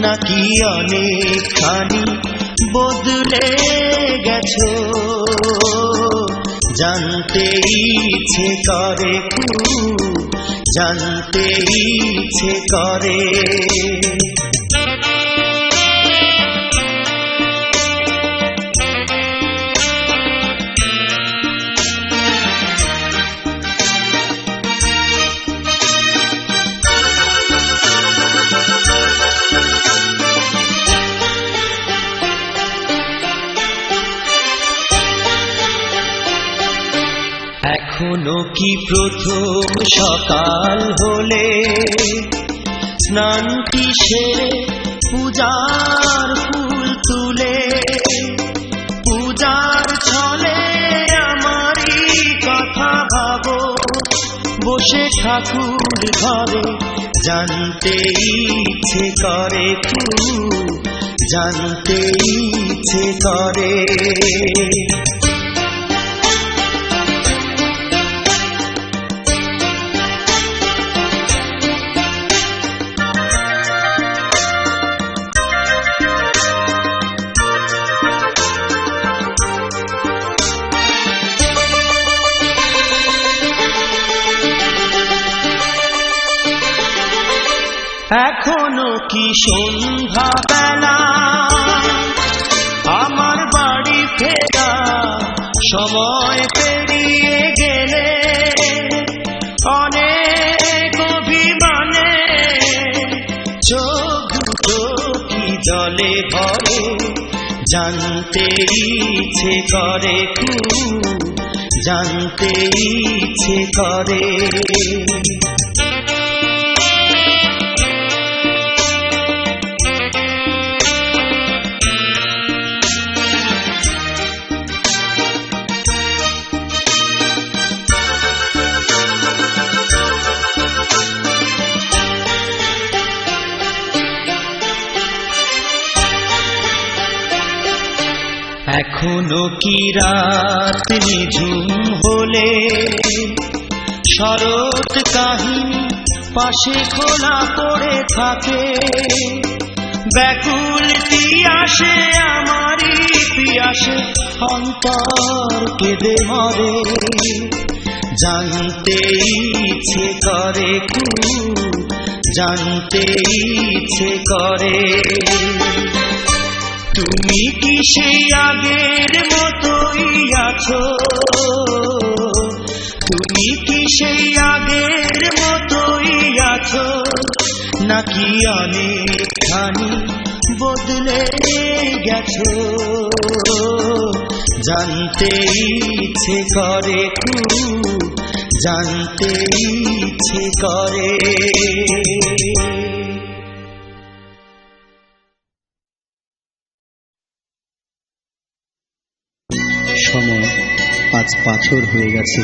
নাকি অনেকখানি বদলে গেছো? জানতে ইচ্ছে করে জানতে ইচ্ছে করে। এখনও কি প্রথম সকাল হলে? স্নানটি সেরে পূজার ফুল তুলে? পূজার ছলে আমারই কথা ভাবো। বসে ঠাকুর ঘরে, জানতে ইচ্ছে করে খুব জানতে ইচ্ছে করে। কি সন্ধ্যা বেলা? আমার বাড়ি ফেরা, সময় পেরিয়ে গেলে অনেক অভিমানে চোখ কি জলে ভরে, জানতে ইচ্ছে করে খুব, জানতে ইচ্ছে করে। এখনও কি রাত নিঝুম হলে? শরৎ কাহিনী পাশে খোলা পড়ে থাকে। ব্যাকুল পিয়াসে আমারই পিয়াসে অন্তর কেঁদে মরে। জানতে ইচ্ছে করে খুব, জানতে ইচ্ছে করে। তুমি কি সেই আগের মতোই আছো? তুমি কি সেই আগের মতোই আছো? নাকি অনেকখানি বদলে গেছো? জানতে ইচ্ছে করে জানতে ইচ্ছে করে। সময় আজ পাথর হয়ে গেছে।